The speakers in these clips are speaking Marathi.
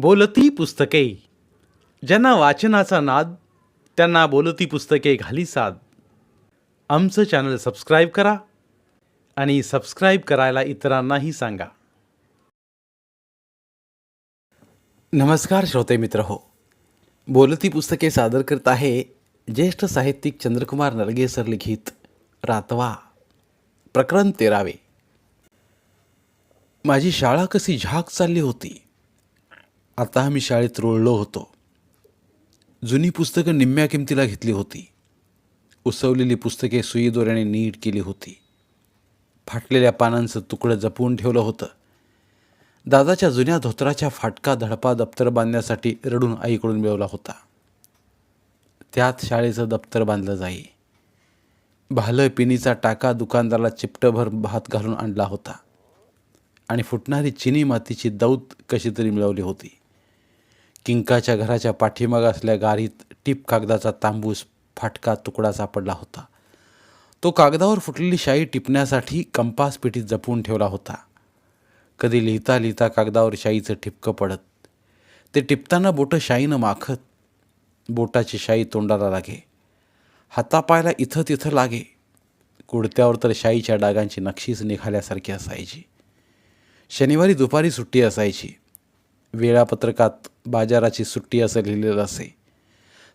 बोलती पुस्तके. ज्यांना वाचनाचा नाद त्यांना बोलती पुस्तके घाली साद. आमचं चॅनल सबस्क्राईब करा आणि सबस्क्राईब करायला इतरांनाही सांगा. नमस्कार श्रोते मित्र हो. बोलती पुस्तके सादर करत आहे ज्येष्ठ साहित्यिक चंद्रकुमार नरगे सर लिखित रातवा प्रकरण तेरावे. माझी शाळा कशी झाक चालली होती? आता मी शाळेत रोळलो होतो. जुनी पुस्तकं निम्म्या किमतीला घेतली होती. उसवलेली पुस्तके सुई दोऱ्याने नीट केली होती. फाटलेल्या पानांचं तुकडं जपून ठेवलं होतं. दादाच्या जुन्या धोतराच्या फाटका धडपा दप्तर बांधण्यासाठी रडून आईकडून मिळवला होता. त्यात शाळेचं दप्तर बांधलं जाई. भालं पिनीचा टाका दुकानदाराला चिपटभर भात घालून आणला होता. आणि फुटणारी चिनी मातीची दौत कशी तरी मिळवली होती. किंकाच्या घराच्या पाठीमाग असल्या गारीत टीप कागदाचा तांबूस फाटका तुकडा सापडला होता. तो कागदावर फुटलेली शाई टिपण्यासाठी कंपास पेटीत जपून ठेवला होता. कधी लिहिता लिहिता कागदावर शाईचं ठिपकं पडत. ते टिपताना बोटं शाईनं माखत बोटाची शाई तोंडाला लागे. हातापायला इथं तिथं लागे. कुडत्यावर तर शाईच्या डागांची नक्षीच निघाल्यासारखी असायची. शनिवारी दुपारी सुट्टी असायची. वेळापत्रकात बाजाराची सुट्टी असं लिहिलेलं असे.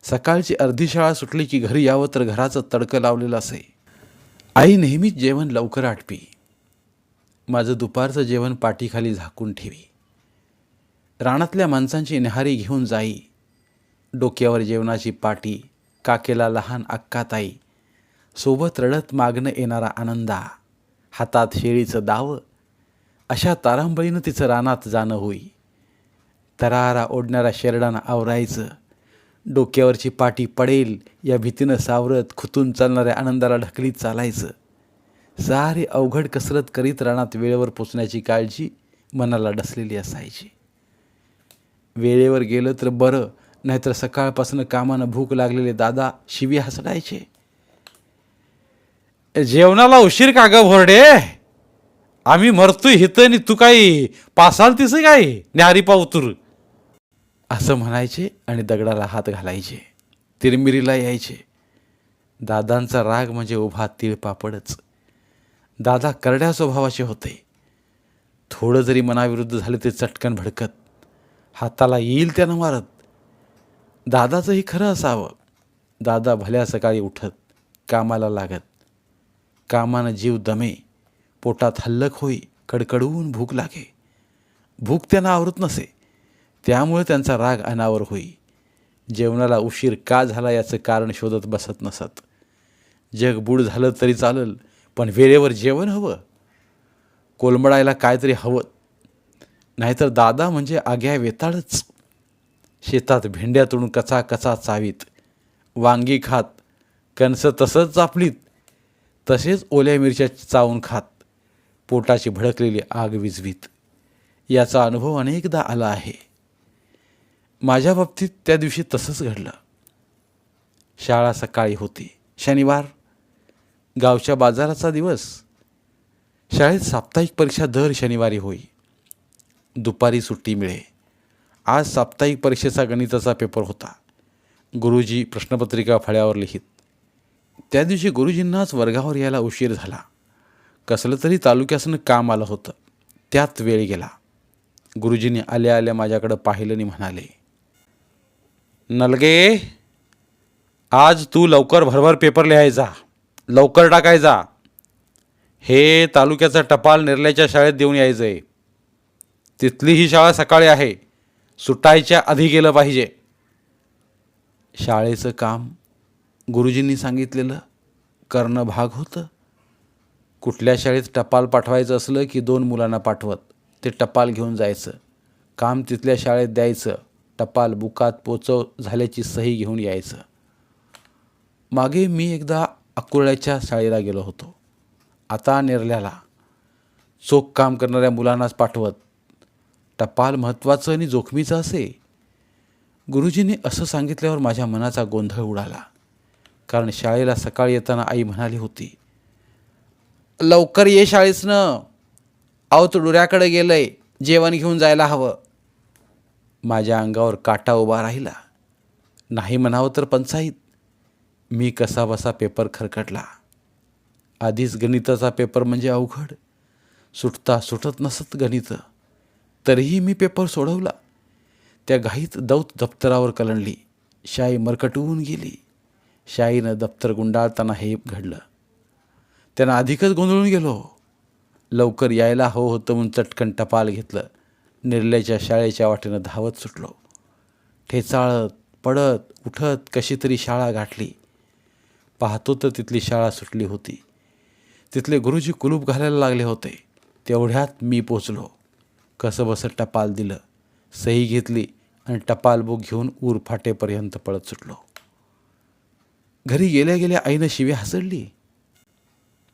सकाळची अर्धी शाळा सुटली की घरी यावं तर घराचं तडकं लावलेलं असे. आई नेहमीच जेवण लवकर आटपी. माझं दुपारचं जेवण पाठीखाली झाकून ठेवी. रानातल्या माणसांची निहारी घेऊन जाई. डोक्यावर जेवणाची पाटी काकेला लहान अक्काताई सोबत रडत मागणं येणारा आनंदा हातात शेळीचं दावं अशा तारांबळीनं तिचं रानात जाणं होई. तरारा ओढणारा शेरडानं आवरायचं. डोक्यावरची पाठी पडेल या भीतीनं सावरत खुतून चालणाऱ्या आनंदाला ढकलीत चालायचं. सारी अवघड कसरत करीत रानात वेळेवर पोचण्याची काळजी मनाला डसलेली असायची. वेळेवर गेलं तर बरं नाहीतर सकाळपासून कामानं भूक लागलेले दादा शिवी हसडायचे. जेवणाला उशीर का ग भोरडे? आम्ही मरतोय हिथं आणि तू काही पासाल तिस काय? न्यारी पावतूर असं म्हणायचे आणि दगडाला हात घालायचे. तिरमिरीला यायचे. दादांचा राग म्हणजे उभा तिळपापडच दादा करड्या स्वभावाचे होते. थोडं जरी मनाविरुद्ध झाले ते चटकन भडकत. हाताला येईल त्यानं मारत. दादाचंही खरं असावं. दादा भल्या सकाळी उठत कामाला लागत. कामानं जीव दमे. पोटात हल्लक होई कडकडून भूक लागे. भूक त्यांना आवरत नसे. त्यामुळे त्यांचा राग अनावर होई. जेवणाला उशीर का झाला याचं कारण शोधत बसत नसत. जग बूड झालं तरी चालल पण वेळेवर जेवण हवं. कोलमडायला काहीतरी हवं. नाहीतर दादा म्हणजे आग्या वेताळच. शेतात भेंड्या तोडून कचा कचा चावीत. वांगी खात. कणसं तसंच चापलीत. तसेच ओल्या मिरच्या चावून खात. पोटाची भडकलेली आग विझवीत. याचा अनुभव अनेकदा आला आहे. माझ्या बाबतीत त्या दिवशी तसंच घडलं. शाळा सकाळी होती. शनिवार गावच्या बाजाराचा दिवस. शाळेत साप्ताहिक परीक्षा दर शनिवारी होई. दुपारी सुट्टी मिळे. आज साप्ताहिक परीक्षेचा गणिताचा पेपर होता. गुरुजी प्रश्नपत्रिका फळ्यावर लिहित. त्या दिवशी गुरुजींनाच वर्गावर यायला उशीर झाला. कसलं तरी तालुक्यासनं काम आलं होतं. त्यात वेळ गेला. गुरुजींनी आल्या आल्या माझ्याकडं पाहिलं आणि म्हणाले नलगे आज तू लवकर भरभर पेपर लिहायचा लवकर टाकायचा हे तालुक्याचं टपाल निर्ल्याच्या शाळेत देऊन यायचं आहे तिथली ही शाळा सकाळी आहे. सुटायच्या आधी गेलं पाहिजे. शाळेचं काम गुरुजींनी सांगितलेलं करणं भाग होतं. कुठल्या शाळेत टपाल पाठवायचं असलं की दोन मुलांना पाठवत ते टपाल घेऊन जायचं. काम तिथल्या शाळेत द्यायचं. टपाल बुकात पोचव झाल्याची सही घेऊन यायचं. मागे मी एकदा अकोल्याच्या शाळेला गेलो होतो. आता नेरल्याला. चोख काम करणाऱ्या मुलांनाच पाठवत. टपाल महत्त्वाचं आणि जोखमीचं असे. गुरुजींनी असं सांगितल्यावर माझ्या मनाचा गोंधळ उडाला. कारण शाळेला सकाळी येताना आई म्हणाली होती लवकर ये शाळेसनं. अहो तो डुऱ्याकडे गेलंय. जेवण घेऊन जायला हवं. माझ्या अंगावर काटा उभा राहिला. नाही म्हणावं तर पंचाईत. मी कसाबसा पेपर खरकटला आधीच गणिताचा पेपर म्हणजे अवघड. सुटता सुटत नसत गणितं. तरीही मी पेपर सोडवला. त्या घाईत दौत दप्तरावर कलंडली. शाई मरकटवून गेली. शाईनं दप्तर गुंडाळताना हे घडलं. त्यानं अधिकच गोंधळून गेलो. लवकर यायला हवं होतं म्हणून चटकन टपाल घेतलं. निर्लयच्या शाळेच्या वाटेनं धावत सुटलो. ठेचाळत पडत उठत कशी तरी शाळा गाठली. पाहतो तर तिथली शाळा सुटली होती. तिथले गुरुजी कुलूप घालायला लागले होते. तेवढ्यात मी पोचलो. कसंबसं टपाल दिलं सही घेतली आणि टपाल बुक घेऊन ऊर फाटेपर्यंत पळत सुटलो. घरी गेल्या गेल्या आईनं शिवी हसडली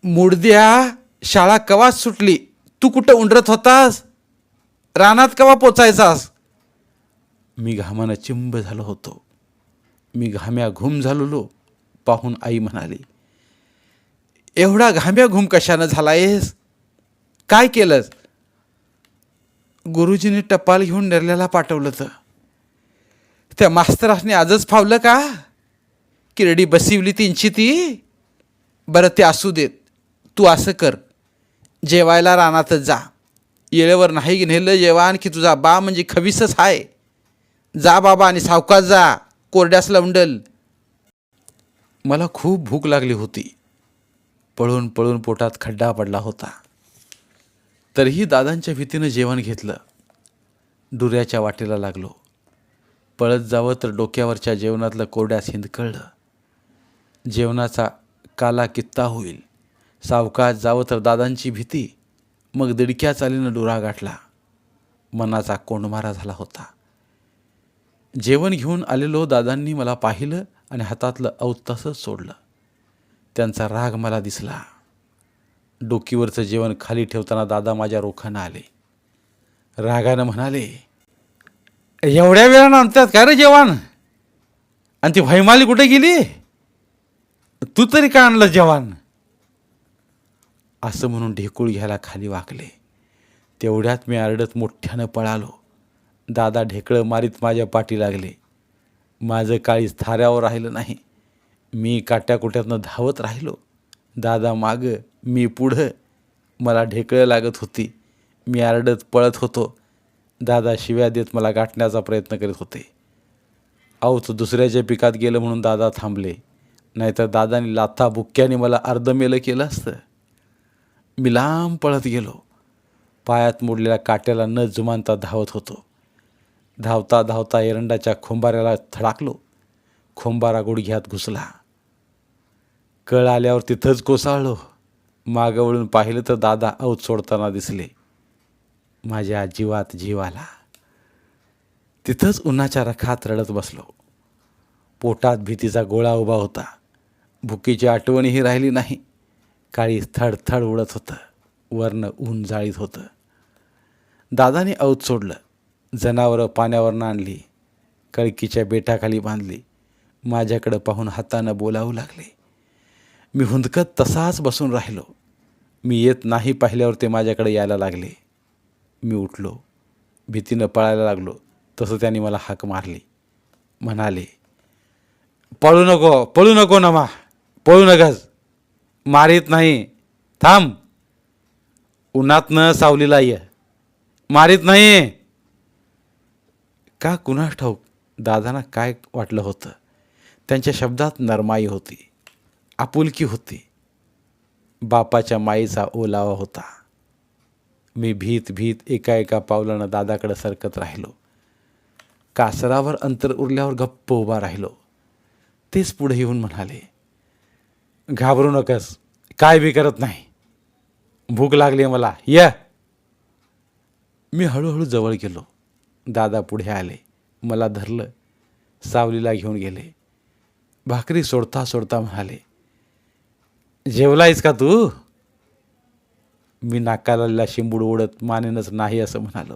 मुडद्या शाळा कवाच सुटली? तू कुठं उंडरत होतास? रानात केव्हा पोचायचास? मी घामानं चिंब झालो होतो. मी घाम्या घुम झालेलो पाहून आई म्हणाली एवढा घाम्या घुम कशानं झालायस? काय केलंस? गुरुजीने टपाल घेऊन निर्ल्याला पाठवलं तर त्या मास्तरासने आजच फावलं का? किरडी बसिवली तीनची ती? बरं ते असू देत. तू असं कर. जेवायला रानातच जा. येळेवर नाही नेलं जेवण की तुझा बा म्हणजे खवीसच आहे जा बाबा आणि सावकाश जा. कोरड्यास लवंडल. मला खूप भूक लागली होती. पळून पळून पोटात खड्डा पडला होता. तरीही दादांच्या भीतीनं जेवण घेतलं. डुऱ्याच्या वाटेला लागलो. पळत जावं तर डोक्यावरच्या जेवणातलं कोरड्यास हिंदकळलं. जेवणाचा काला कित्ता होईल. सावकाश जावं तर दादांची भीती. मग दिडक्या चालीनं डुरा गाठला. मनाचा कोंडमारा झाला होता. जेवण घेऊन आलेलो दादांनी मला पाहिलं आणि हातातलं अवतसंच सोडलं. त्यांचा राग मला दिसला. डोकीवरचं जेवण खाली ठेवताना दादा माझ्या रोखानं आले. रागानं म्हणाले एवढ्या वेळानं आणतात काय रे जेवण? आणि ती भैमाली कुठे गेली? तू तरी का आणलं जेवण? असं म्हणून ढेकूळ घ्यायला खाली वाकले. तेवढ्यात मी आरडत मोठ्यानं पळालो. दादा ढेकळं मारीत माझ्या पाठी लागले. माझं काळीच थाऱ्यावर राहिलं नाही. मी काट्याकुट्यातनं धावत राहिलो. दादा मागं मी पुढं. मला ढेकळं लागत होती. मी आरडत पळत होतो. दादा शिव्या देत मला गाठण्याचा प्रयत्न करीत होते. अवत दुसऱ्याच्या पिकात गेलं म्हणून दादा थांबले. नाहीतर दादानी लाथा बुक्क्याने मला अर्धमेलं केलं असतं. मी लांब पळत गेलो. पायात मोडलेल्या काट्याला न जुमानता धावत होतो. धावता धावता एरंडाच्या खोंबाऱ्याला थडाकलो. खोंबारा गुडघ्यात घुसला. कळ आल्यावर तिथंच कोसळलो. मागं वळून पाहिलं तर दादा औत सोडताना दिसले. माझ्या जीवात जीव आला. तिथंच उन्हाच्या रखात रडत बसलो. पोटात भीतीचा गोळा उभा होता. भुकीची आठवणही राहिली नाही. काळी थडथड उडत होतं. वरनं ऊन जाळीत होतं. दादाने औत सोडलं. जनावरं पाण्यावरनं आणली. कळकीच्या बेटाखाली बांधली. माझ्याकडं पाहून हातानं बोलावू लागले. मी हुंदकत तसाच बसून राहिलो. मी येत नाही पाहिल्यावर ते माझ्याकडे यायला लागले. मी उठलो. भीतीनं पळायला लागलो. तसं त्यांनी मला हाक मारली. म्हणाले पळू नको पळू नको नमा. पळू नकस मारीत नाही. थांब. उन्हातनं सावलीला ये मारीत नाही. का कुणास ठाऊक? दादांना काय वाटलं होतं? त्यांच्या शब्दात नरमाई होती. आपुलकी होती. बापाच्या माईचा ओलावा होता. मी भीत भीत एका एका पावलानं दादाकडे सरकत राहिलो. कासरावर अंतर उरल्यावर गप्प उभा राहिलो. तेच पुढे येऊन म्हणाले घाबरू नकस. काय बी करत नाही. भूक लागली मला. या. मी हळूहळू जवळ गेलो. दादा पुढे आले. मला धरलं. सावलीला घेऊन गेले. भाकरी सोडता सोडता म्हणाले जेवलायस का तू? मी नाकाला शिंबूड ओढत मानेनच नाही असं म्हणालो.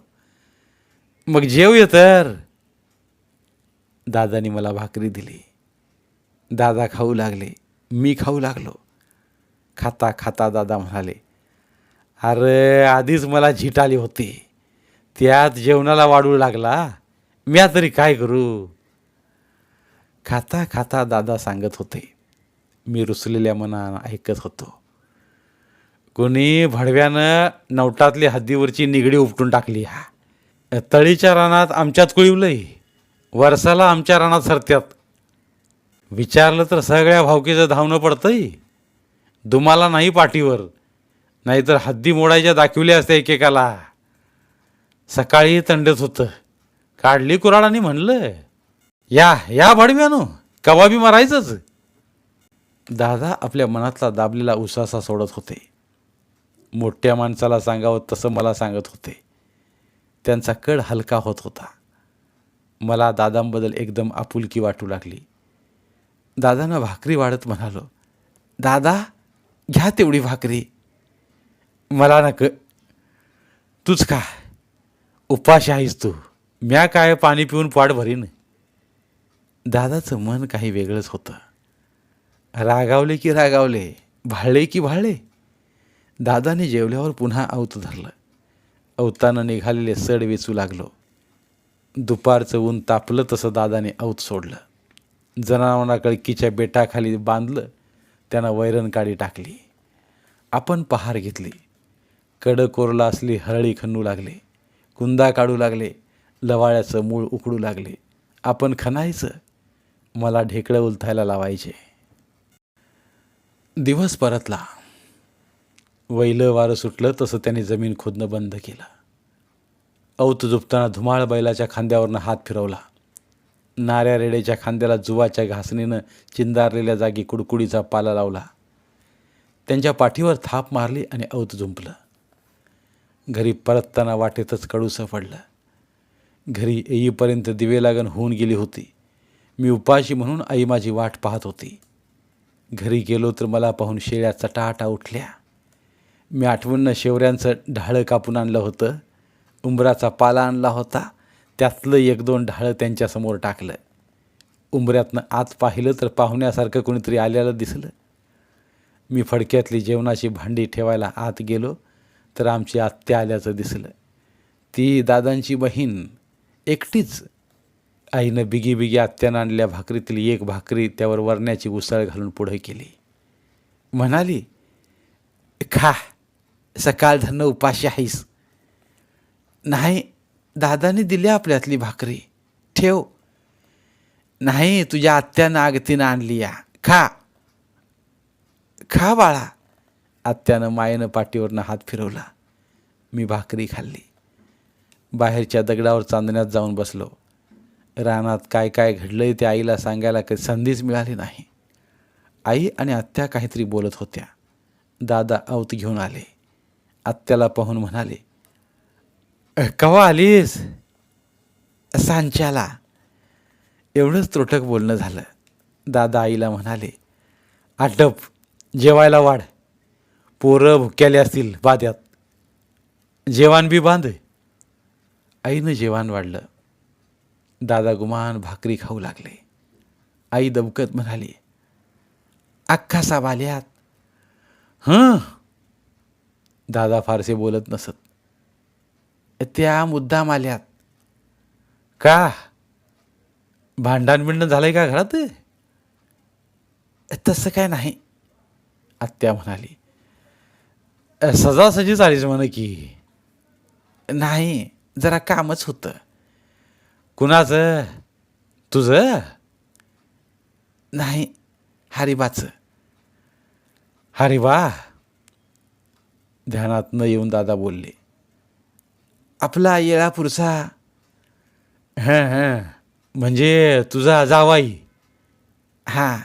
मग जेव ये तर. दादानी मला भाकरी दिली. दादा खाऊ लागले. मी खाऊ लागलो. खाता खाता दादा म्हणाले अरे आधीच मला झीट आली होती. त्यात जेवणाला वाढू लागला. मी तरी काय करू? खाता खाता दादा सांगत होते. मी रुसलेल्या मनानं ऐकत होतो. कोणी भडव्यानं नवटातली हद्दीवरची निगडी उपटून टाकली. हा तळीच्या रानात आमच्यात कुळीवलंय. वर्षाला आमच्या रानात सरत्यात. विचारलं तर सगळ्या भावकीचं धावणं पडतंय. दुमाला नाही पाठीवर. नाहीतर हद्दी मोडायच्या दाखविल्या असत्या एकेकाला. सकाळी तंडत होतं. काढली कुराडाने म्हणलं या या भडव्यानो कबाबी मारायचंच. दादा आपल्या मनातला दाबलेला उसासा सोडत होते. मोठ्या माणसाला सांगावं तसं मला सांगत होते. त्यांचा कड हलका होत होता. मला दादांबद्दल एकदम आपुलकी वाटू लागली. दादांना भाकरी वाढत म्हणालो दादा घ्या तेवढी भाकरी. मला नक. तूच का उपाशी आहेस तू. म्या काय पाणी पिऊन पाठ भरीन? दादाचं मन काही वेगळंच होतं. रागावले की रागावले भाळले की भाळले. दादाने जेवल्यावर पुन्हा अवत धरलं. अवतानं निघालेले सड वेचू लागलो. दुपारचं ऊन तापलं तसं दादाने अवत सोडलं. जनावरांना कळकीच्या बेटाखाली बांधलं त्यांना वैरण काढी टाकली. आपण पहार घेतली. कडं कोरला असली हरळी खणू लागले. कुंदा काढू लागले. लवाळ्याचं मूळ उकडू लागले. आपण खणायचं? मला ढेकळं उलथायला लावायचे. दिवस परतला. वैलं वारं सुटलं तसं त्याने जमीन खोदणं बंद केलं. औत झुपताना धुमाळ बैलाच्या खांद्यावरनं हात फिरवला. नाऱ्या रेड्याच्या खांद्याला जुवाच्या घासणीनं चिंदारलेल्या जागी कुडकुडीचा पाला लावला. त्यांच्या पाठीवर थाप मारली आणि औत झुंपलं. घरी परतताना वाटेतच कडूसं पडलं घरी येईपर्यंत दिवे लागण होऊन गेली होती. मी उपाशी म्हणून आई माझी वाट पाहत होती. घरी गेलो तर मला पाहून शेळ्या चटाटा उठल्या. मी आठवणनं शेवऱ्यांचं ढाळं कापून आणलं होतं. उंबराचा पाला आणला होता. त्यातलं एक दोन ढाळं त्यांच्यासमोर टाकलं. उंबऱ्यातनं आत पाहिलं तर पाहुण्यासारखं कोणीतरी आलेलं दिसलं. मी फडक्यातली जेवणाची भांडी ठेवायला आत गेलो तर आमची आत्या आल्याचं दिसलं. ती दादांची बहीण एकटीच. आईनं बिगी बिगी आत्यानं आणल्या भाकरीतली एक भाकरी त्यावर वरण्याची उसळ घालून पुढे केली. म्हणाली खा सकाळ उपाशी आहेस. नाही दादाने दिली आपल्यातली भाकरी. ठेव. नाही तुझ्या आत्यानं आगतीनं आणली या. खा. खा बाळा. आत्यानं मायेनं पाठीवरनं हात फिरवला. मी भाकरी खाल्ली. बाहेरच्या दगडावर चांदण्यात जाऊन बसलो. रानात काय काय घडलंय ते आईला सांगायला काही संधीच मिळाली नाही. आई आणि आत्या काहीतरी बोलत होत्या. दादा अवत घेऊन आले. आत्याला पाहून म्हणाले कवा आलीस? सांच्याला. एवढंच त्रोटक बोलणं झालं. दादा आईला म्हणाले आटप जेवायला वाढ. पोरं भुक्याले असतील बाद्यात. जेवण बी बांध. आईनं जेवण वाढलं. दादा गुमान भाकरी खाऊ लागले. आई दबकत म्हणाली अख्खा साब आल्यात. हं? दादा फारसे बोलत नसत. त्या मुद्दाम आल्यात. का? भांडण बिंडण झालंय का घरात? तसं काय नाही आत्या म्हणाली. सजासजी आलीच म्हण की. नाही जरा कामच होतं. कुणाचं? तुझं? नाही हरिबाचं. हरिबा? ध्यानात न येऊन दादा बोलले. आपला येळा पुरसा. हां हां. म्हणजे तुझा जावाई. हां.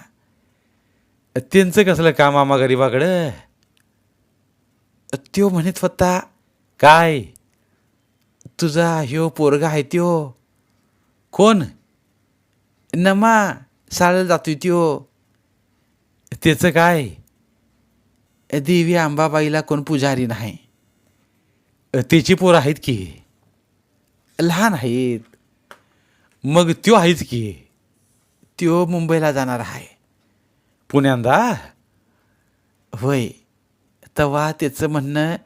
त्यांचं कसलं काम आम्हा गरीबाकडं? त्यो म्हणत होता काय? तुझा ह्यो पोरगा आहे त्यो. कोण? नमा साळं जातोय त्यो. त्याचं काय? देवी अंबाबाईला कोण पुजारी नाही. त्याची पोरं आहेत की? लहान आहेत. मग त्यो आहेच की? त्यो मुंबईला जाणार आहे. पुण्यांदा? होय. तेव्हा त्याचं म्हणणं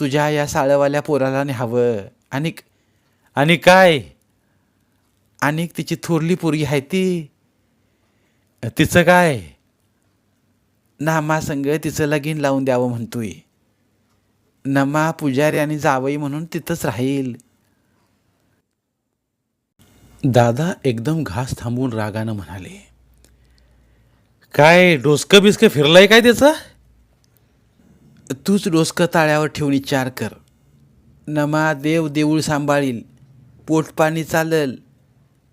तुझ्या या साळवाल्या पोराला न्यावं आणि आणि काय? आणि तिची थोरली पोरगी आहे ती. तिचं काय? नामा संग तिचं लगीन लावून द्यावं म्हणतोय. नमा पुजारी आणि जावई म्हणून तिथंच राहील. दादा एकदम घास थांबवून रागानं म्हणाले काय डोसकं बिस्कं फिरलंय काय त्याचं? तूच डोसकं ताळ्यावर ठेवून विचार कर. नमा देव देऊळ सांभाळील. पोटपाणी चालल.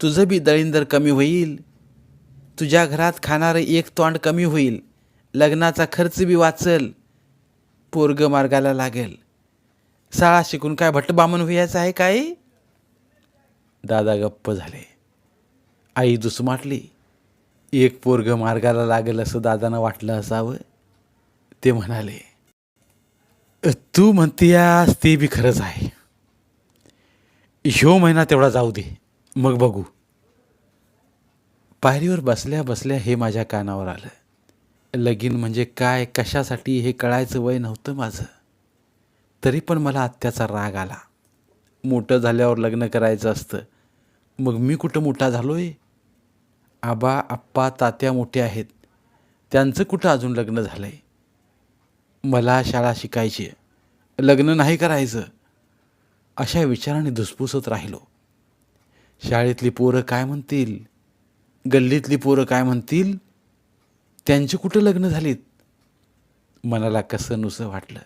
तुझं बी दळींदर कमी होईल. तुझ्या घरात खाणारं एक तोंड कमी होईल. लग्नाचा खर्च बी वाचल. पोरग मार्गाला लागेल. शाळा शिकून काय भट्ट बामण व्हायचं आहे काय दादा गप्प झाले. आई दुसमाटली एक पोरग मार्गाला लागेल असं दादांना वाटलं असावं? ते म्हणाले तू म्हणतीयास ते बी खरंच आहे. ह्यो महिना तेवढा जाऊ दे मग बघू. पायरीवर बसल्या बसल्या हे माझ्या कानावर आलं. लगीन म्हणजे काय कशासाठी हे कळायचं वय नव्हतं माझं. तरी पण मला आत्याचा राग आला. मोठं झाल्यावर लग्न करायचं असतं. मग मी कुठं मोठा आहे आबा आप्पा तात्या मोठे आहेत. त्यांचं कुठं अजून लग्न झालं आहे मला शाळा शिकायची आहे. लग्न नाही करायचं. अशा विचाराने धुसफुसत राहिलो. शाळेतली पोरं काय म्हणतील? गल्लीतली पोरं काय म्हणतील? त्यांची कुठं लग्न झालीत? मनाला कसं नुसं वाटलं?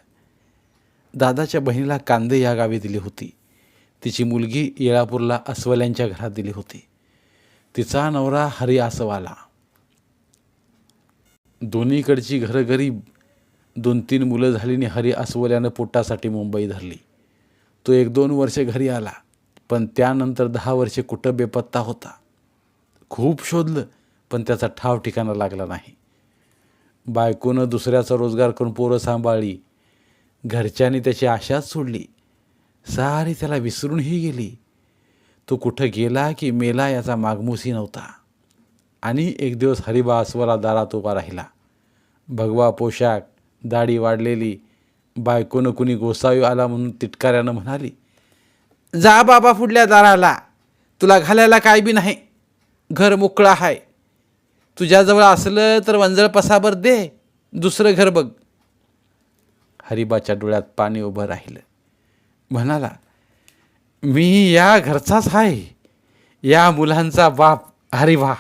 दादाच्या बहिणीला कांदे या गावी दिली होती. तिची मुलगी येळापूरला अस्वल्यांच्या घरात दिली होती. तिचा नवरा हरी आसवाला दोन्हीकडची घरं गरीब. दोन तीन मुलं झाली आणि हरी अस्वल्यानं पोटासाठी मुंबई धरली. तो एक दोन वर्षे घरी आला पण त्यानंतर दहा वर्षे कुठं बेपत्ता होता? खूप शोधलं पण त्याचा ठाव ठिकाणा लागला नाही. बायकोनं दुसऱ्याचा रोजगार करून पोरं सांभाळली. घरच्यांनी त्याची आशाच सोडली. सारी त्याला विसरूनही गेली. तो कुठं गेला की मेला याचा मागमूसही नव्हता. आणि एक दिवस हरिबा अस्वला दारात उभा राहिला. भगवा पोशाख दाढी वाढलेली. बायकोनं कुणी गोसावी आला म्हणून तिटकाऱ्यानं म्हणाली जा बाबा फुडल्या दाराला. तुला घालायला काय बी नाही. घर मोकळं आहे. तुझ्याजवळ असलं तर वंजळ पसाबर दे दुसरं घर बघ. हरिबाच्या डोळ्यात पाणी उभं राहिलं. म्हणाला मी या घरचाच आहे. या मुलांचा बाप हरिवा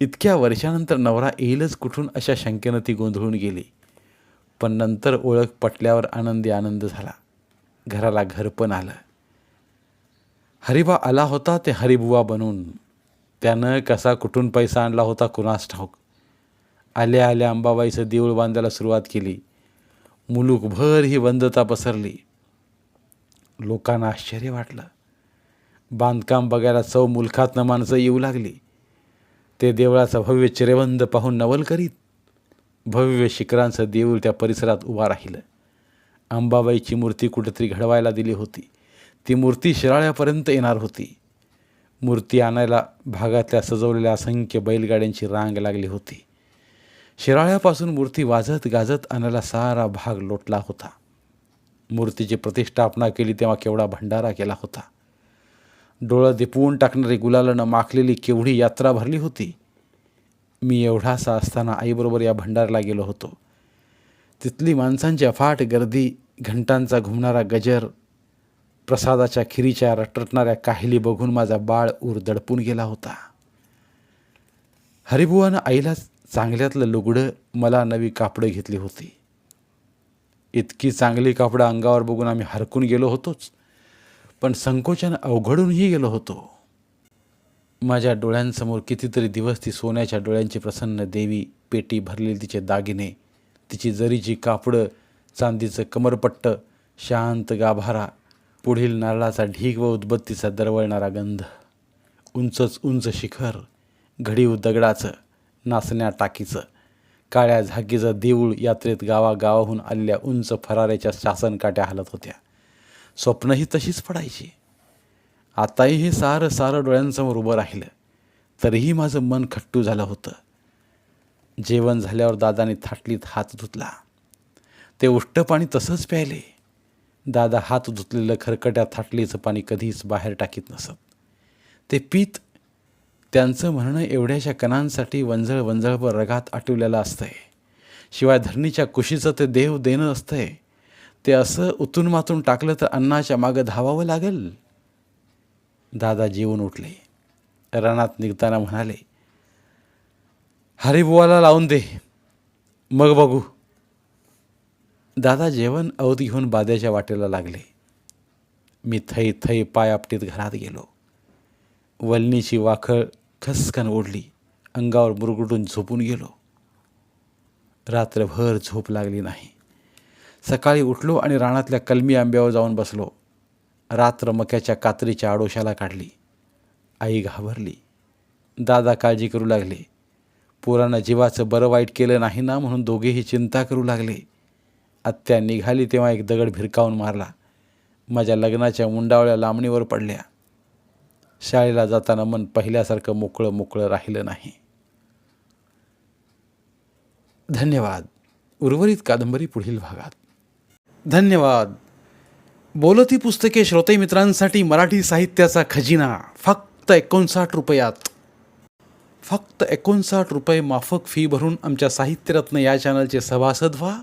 इतक्या वर्षानंतर नवरा येईलच कुठून अशा शंकेनं ती गोंधळून गेली. पण नंतर ओळख पटल्यावर आनंदी आनंद झाला. घराला घर पण आलं. हरिबा आला होता ते हरिबुवा बनून. त्यानं कसा कुठून पैसा आणला होता कुणास ठाऊक. आल्या आल्या अंबाबाईचं देऊळ बांधायला सुरुवात केली. मुलूकभर ही बंदता पसरली. लोकांना आश्चर्य वाटलं. बांधकाम बघायला चव मुलखातनं माणसं येऊ लागली. ते देवळाचं भव्य चिरेबंद पाहून नवल करीत. भव्य शिखरांचं देऊळ त्या परिसरात उभा राहिलं. अंबाबाईची मूर्ती कुठेतरी घडवायला दिली होती. ती मूर्ती शिराळ्यापर्यंत येणार होती. मूर्ती आणायला भागातल्या सजवलेल्या असंख्य बैलगाड्यांची रांग लागली होती. शिराळ्यापासून मूर्ती वाजत गाजत आणायला सारा भाग लोटला होता. मूर्तीची प्रतिष्ठापना केली तेव्हा केवढा भंडारा केला होता. डोळं दिपवून टाकणारी गुलालानं माखलेली केवढी यात्रा भरली होती. मी एवढासा असताना आईबरोबर या भंडारला गेलो होतो. तिथली माणसांची अफाट गर्दी घंटांचा घुमणारा गजर प्रसादाच्या खिरीच्या रटरटणाऱ्या काहिली बघून माझा बाळ ऊर दडपून गेला होता. हरिबुवानं आईला चांगल्यातलं लुगडं मला नवी कापडं घेतली होती. इतकी चांगली कापडं अंगावर बघून आम्ही हरकून गेलो होतोच पण संकोचानं अवघडूनही गेलो होतो. माझ्या डोळ्यांसमोर कितीतरी दिवस ती सोन्याच्या डोळ्यांची प्रसन्न देवी पेटी भरलेली तिचे दागिने तिची जरीची कापडं चांदीचं कमरपट्ट शांत गाभारा पुढील नारळाचा ढीग व उदबत्तीचा दरवळणारा गंध. उंचच उंच शिखर घडीव दगडाचं नाचण्या टाकीचं. काळ्या झाकीचं देऊळ यात्रेत गावागावाहून आलेल्या उंच फराऱ्याच्या शासनकाट्या हालत होत्या. स्वप्नही तशीच पडायची. आताही हे सारं सारं डोळ्यांसमोर उभं राहिलं. तरीही माझं मन खट्टू झालं होतं. जेवण झाल्यावर दादाने थाटलीत हात धुतला. ते उष्ट पाणी तसंच प्यायले. दादा हात धुतलेलं खरकट्या थाटलीचं पाणी कधीच बाहेर टाकीत नसत. ते पीत त्यांचं म्हणणं एवढ्याशा कणांसाठी वंजळ वंजळभर रगात आटवलेलं असतंय. शिवाय धरणीच्या कुशीचं ते देव देणं असतंय. ते असं उतून मातून टाकलं तर अन्नाच्या मागं धावावं लागेल. दादा जेवून उठले. रानात निघताना म्हणाले हरिबुवाला लावून दे. मग बघू. दादा जेवण अवध घेऊन बाद्याच्या वाटेला लागले. मी थै थै पाय आपटीत घरात गेलो. वलनीची वाखळ खसकन ओढली. अंगावर मुरगुटून झोपून गेलो. रात्रभर झोप लागली नाही. सकाळी उठलो आणि रानातल्या कलमी आंब्यावर जाऊन बसलो. रात्र मक्याच्या कात्रीच्या आडोशाला काढली. आई घाबरली. दादा काळजी करू लागले. पोरानं जीवाचं बरं वाईट केलं नाही ना म्हणून दोघेही चिंता करू लागले. आत्या निघाली तेव्हा एक दगड भिरकावून मारला. माझ्या लग्नाच्या मुंडावळ्या लांबणीवर पडल्या. शाळेला जाताना मन पहिल्यासारखं मोकळं मोकळं राहिलं नाही. धन्यवाद. उर्वरित कादंबरी पुढील भागात. धन्यवाद. बोलती पुस्तके श्रोते मित्रांसाठी मराठी साहित्याचा खजिना. फक्त एकोणसाठ रुपयात. फक्त एकोणसाठ रुपये माफक फी भरून आमच्या साहित्यरत्न या चॅनलचे सभासद व्हा.